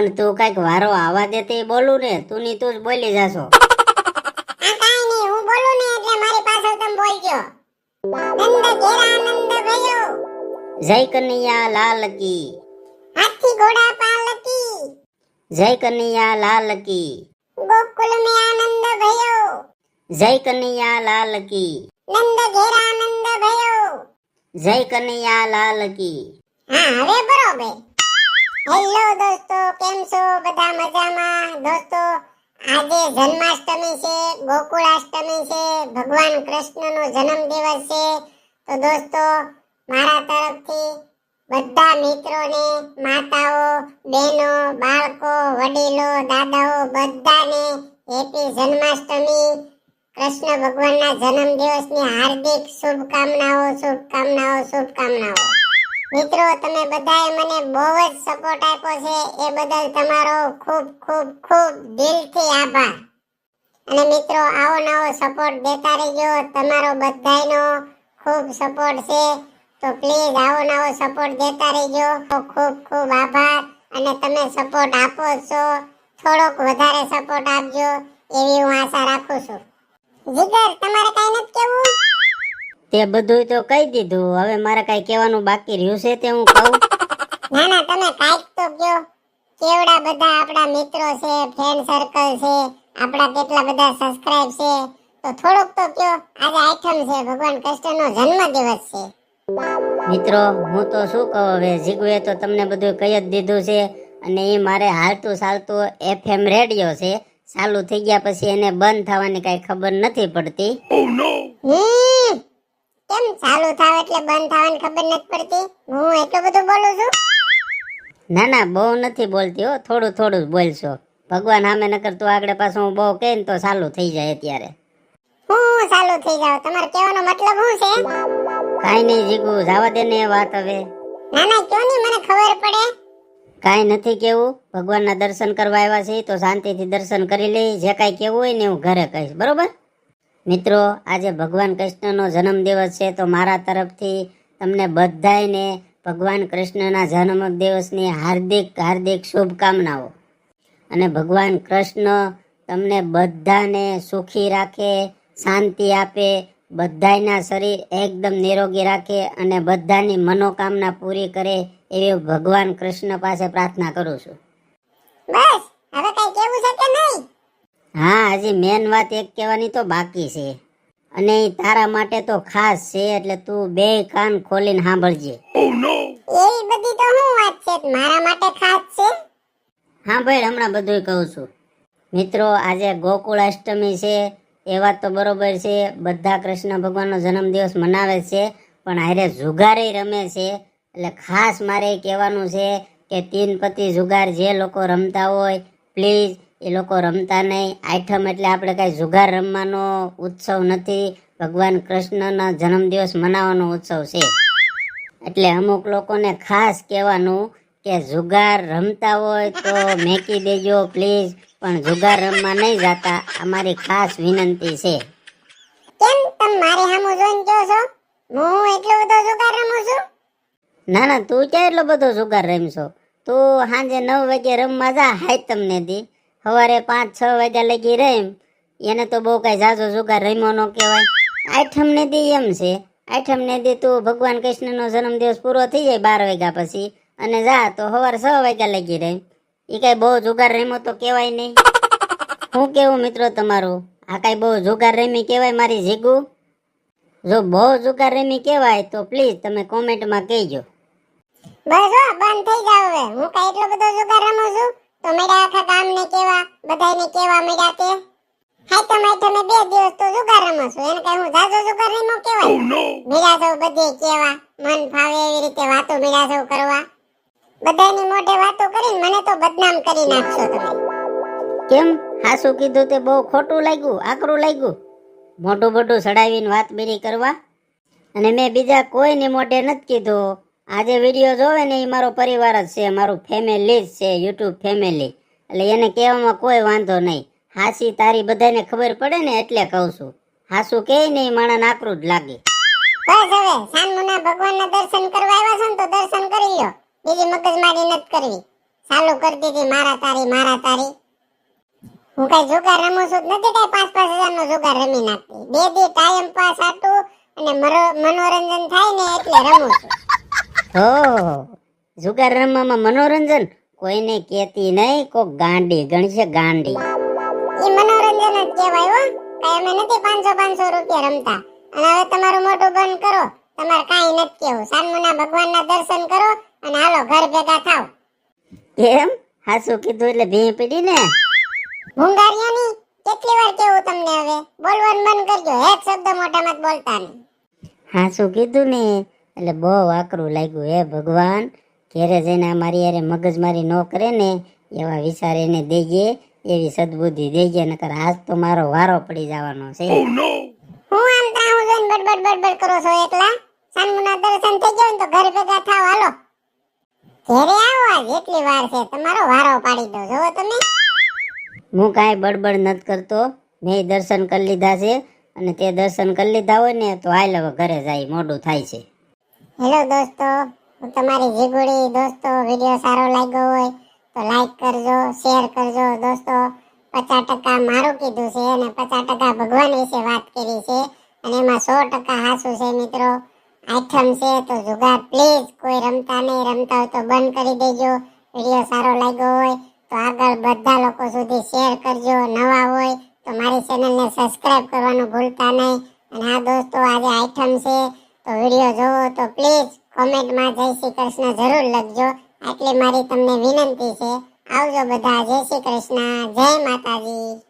પણ તું કંઈક વારો આવા દે તે બોલું ને તું ની તું જ બોલી જાશો. આ કાંઈ નહીં હું બોલું ને એટલે મારી પાછળ તમે બોલજો. નંદ ઘેરા નંદ ભયો જય કનૈયા લાલ કી. હાથી ઘોડા પાલકી જય કનૈયા લાલ કી. ગોકુલ મે આનંદ ભયો જય કનૈયા લાલ કી. નંદ ઘેરા નંદ ભયો જય કનૈયા લાલ કી. હા હવે બરોબર. હેલો દોસ્તો, કેમ છો? બધા મજામાં? દોસ્તો, આજે જન્માષ્ટમી છે, ગોકુળાષ્ટમી છે, ભગવાન કૃષ્ણનો જન્મ દિવસ છે. તો દોસ્તો, મારા તરફથી બધા મિત્રોને, માતાઓ, બહેનો, બાળકો, વડીલો, દાદાઓ, બધાને હેપી જન્માષ્ટમી. કૃષ્ણ ભગવાનના જન્મ દિવસની હાર્દિક શુભકામનાઓ શુભકામનાઓ શુભકામનાઓ. મિત્રો, તમે બધાએ મને બહુ જ સપોર્ટ આપ્યો છે. એ બદલ તમારો ખૂબ ખૂબ ખૂબ દિલથી આભાર. અને મિત્રો, આવો નવો સપોર્ટ દેતા રહેજો. તમારો બધાયનો ખૂબ સપોર્ટ છે. તો પ્લીઝ આવો નવો સપોર્ટ દેતા રહેજો. ખૂબ ખૂબ આભાર. અને તમે સપોર્ટ આપો છો. થોડોક વધારે સપોર્ટ આપજો. એવી હું આશા રાખું છું. જીગર, તમારે કાંઈ નથી કેવું તે બધું તો કહી દીધું. હવે મારે કઈ કહેવાનું બાકી રહ્યું છે તે હું કહું? ના ના તમે કાઈક તો કયો. કેવડા બધા આપણા મિત્રો છે ફ્રેન્ડ સર્કલ છે આપણા કેટલા બધા સબસ્ક્રાઇબ છે તો થોડુંક તો કયો. આજે આઈટમ છે ભગવાન કૃષ્ણનો જન્મદિવસ છે. મિત્રો હું તો શું કહું હવે? જીગુએ તો તમને બધું કહી જ દીધું છે અને એ મારે હાલતું ચાલતું એફએમ રેડિયો છે. ચાલુ થઈ ગયા પછી એને બંધ થવાની કાઈ ખબર નથી પડતી. હમ કેમ ચાલુ થાવ એટલે બંધ થવાની ખબર નથી પડતી? હું એટલું બધું બોલું છું? ના ના બહુ નથી બોલતી હો. થોડું થોડું જ બોલશો. ભગવાન સામે નકર તું આગળ પાછું હું બહુ કહે ને તો ચાલુ થઈ જાય અત્યારે. હું ચાલુ થઈ જાવ તમારે કહેવાનો મતલબ શું છે? કાઈ નહીં જીગુ જવા દે ને એ વાત હવે. ના ના કયો નહીં મને ખબર પડે. કાઈ નથી કેવું. ભગવાનના દર્શન કરવા આવ્યા છે તો શાંતિથી દર્શન કરી લઈ. જે કાઈ કેવું હોય ને હું ઘરે કહીશ. બરોબર? મિત્રો, આજે ભગવાન કૃષ્ણનો જન્મદિવસ છે, તો મારા તરફથી તમને બધાયને ભગવાન કૃષ્ણના જન્મ દિવસની હાર્દિક હાર્દિક શુભકામનાઓ. અને ભગવાન કૃષ્ણ તમને બધાને સુખી રાખે, શાંતિ આપે, બધાયના શરીર એકદમ નિરોગી રાખે અને બધાની મનોકામના પૂરી કરે એવી ભગવાન કૃષ્ણ પાસે પ્રાર્થના કરું છું. બસ હવે કઈ કેવું છે કે નહીં હા હજી મેન વાત એક કહેવાની તો બાકી છે. અને એ તારા માટે તો ખાસ છે એટલે તું બે કાન ખોલીને સાંભળજે. એવી બધી તો હું વાત છે મારા માટે ખાસ છે? હા ભાઈ હમણાં બધું કહું છું. મિત્રો આજે ગોકુળ અષ્ટમી છે એ વાત તો બરોબર છે. બધા કૃષ્ણ ભગવાનનો જન્મદિવસ મનાવે છે પણ હારે જુગારે રમે છે. એટલે ખાસ મારે એ કહેવાનું છે કે તીન પતિ જુગાર જે લોકો રમતા હોય પ્લીઝ એ લોકો રમતા નહીં. આઈટમ એટલે આપણે કાંઈ જુગાર રમવાનો ઉત્સવ નથી. ભગવાન કૃષ્ણના જન્મદિવસ મનાવવાનો ઉત્સવ છે. એટલે અમુક લોકોને ખાસ કહેવાનું કે જુગાર રમતા હોય તો મેકી દેજો પ્લીઝ. પણ જુગાર રમવા નહીં જતા. અમારી ખાસ વિનંતી છે. કેમ? તમે મારી સામું જોઈને કહો છો? હું એટલો બધો જુગાર રમું છું? ના ના તું ક્યાં એટલો બધો જુગાર રમશો? તું સાંજે નવ વાગે રમવા જા હાય તમને દી. સવારે પાંચ છ વાગ્યા લગી રહે એને તો બહુ કઈ ઝાઝો જુગાર રમ્યો ન કહેવાય. આઠમ ને દી એમ છે. આઠમ ને દી તું ભગવાન કૃષ્ણનો જન્મદિવસ પૂરો થઈ જાય બાર વાગ્યા પછી. અને જા, તો સવારે છ વાગ્યા લગી રહે એ કઈ બહુ જુગાર રમ્યો તો કહેવાય નહીં. હું કેવું મિત્રો તમારું? આ કઈ બહુ જુગાર રમી કહેવાય મારી જીગુ? જો બહુ જુગાર રમી કહેવાય તો પ્લીઝ તમે કોમેન્ટમાં કહેજો. બસ બંધ થઈ જાવ હવે. હું કઈ એટલો બધો જુગાર રમું છું? તો મેરા આખા ગામને કેવા બધાયને કેવા મેરા તે? હાય તો માય તમે બે દિવસ તો જુગાર રમો છો એને કઈ હું જાજો જુગાર રમો કેવાય? મેરા સૌ બધે કેવા મન ફાવે એવી રીતે વાતો મેરા સૌ કરવા. બધાની મોઢે વાતો કરીને મને તો બદનામ કરી નાખશો તમે. કેમ? હાસુ કીધું તે બહુ ખોટું લાગ્યું આકરું લાગ્યું. મોઢું મોઢું સડાવીને વાત બીરી કરવા. અને મેં બીજા કોઈની મોઢે નથી કીધું. આજે વીડિયો જોવે ને એ મારો પરિવાર જ છે, મારું ફેમિલી જ છે યુટ્યુબ ફેમિલી એટલે એને કહેવામાં કોઈ વાંધો નહીં. હાસી તારી બધાને ખબર પડે ને એટલે કહું છું. હાસુ કે ને એ માણસ આકરું જ લાગે. બસ હવે સાનમુના ભગવાનના દર્શન કરવા આવ્યા છો ને તો દર્શન કરી લ્યો. બીજી મગજમારી નથી કરવી. ચાલુ કરી દીધી, મારા તારી મારા તારી. હું કઈ જુગાર રમું છું નથી, કઈ પાંચ પાંચ હજાર નો જુગાર રમી નાખતી. બે દી ટાઈમ પાસ આટું અને મનોરંજન થાય ને એટલે રમું છું. હો. જુગાર રમવામાં મનોરંજન કોઈને કેતી નહીં કો ગાંડી ગણશે ગાંડી. એ મનોરંજન જ કહેવાય હો. કઈ અમે નથી પાંચસો પાંચસો રૂપિયા રમતા. અને હવે તમારું મોટું બંધ કરો. તમારે કાંઈ નથી કેવું સાનમુના ભગવાનના દર્શન કરો અને હાલો ઘર ભેગા થાવ. કેમ? હાસુ કીધું એટલે ભી પડી ને? ભૂંગારિયાની કેટલી વાર કેવું તમને હવે? બોલવાનું બંધ કરજો. એક શબ્દ મોઢામાં જ બોલતા નહીં. હાસુ કીધું ને એટલે બહુ આકરું લાગ્યું. હે ભગવાન ઘેરે જઈને અમારી મારી યારે મગજમારી ન કરે ને એવા વિચાર એને દેજે એવી સદબુદ્ધિ દેજે નકર આજ તો મારો વારો પડી જવાનો છે. હું આમ ત્રાહું જોઈને બડબડ બડબડ કરો છો એકલા? સાનમુના દર્શન થઈ ગયા ને તો ઘર ભેગા થાવ હાલો. ઘરે આવો આજ એટલી વાર છે. તમારો વારો પાડી દો. જોવો તમે. હું કાંઈ બડબડ નથી કરતો. મેં દર્શન કરી લીધા છે. અને તે દર્શન કરી લીધા હોય ને તો હાલ હવે ઘરે જાય મોડું થાય છે. હેલો દોસ્તો, હું તમારી જીગુડી. દોસ્તો, વીડિયો સારો લાગ્યો હોય તો લાઈક કરજો, શેર કરજો. દોસ્તો, પચાસ ટકા મારું કીધું છે અને પચાસ ટકા ભગવાન વિશે વાત કરી છે અને એમાં સો ટકા હાસું છે મિત્રો. આઈટમ છે તો જુગાર પ્લીઝ કોઈ રમતા નહીં. રમતા હોય તો બંધ કરી દેજો. વીડિયો સારો લાગ્યો હોય તો આગળ બધા લોકો સુધી શેર કરજો. નવા હોય તો મારી ચેનલને સબસ્ક્રાઈબ કરવાનું ભૂલતા નહીં. અને હા દોસ્તો, આજે આઈટમ છે તો વીડિયો જોવો તો પ્લીઝ કોમેન્ટમાં જય શ્રી કૃષ્ણ જરૂર લખજો. આટલી મારી તમને વિનંતી છે. આવજો બધા, જય શ્રી કૃષ્ણ, જય માતાજી.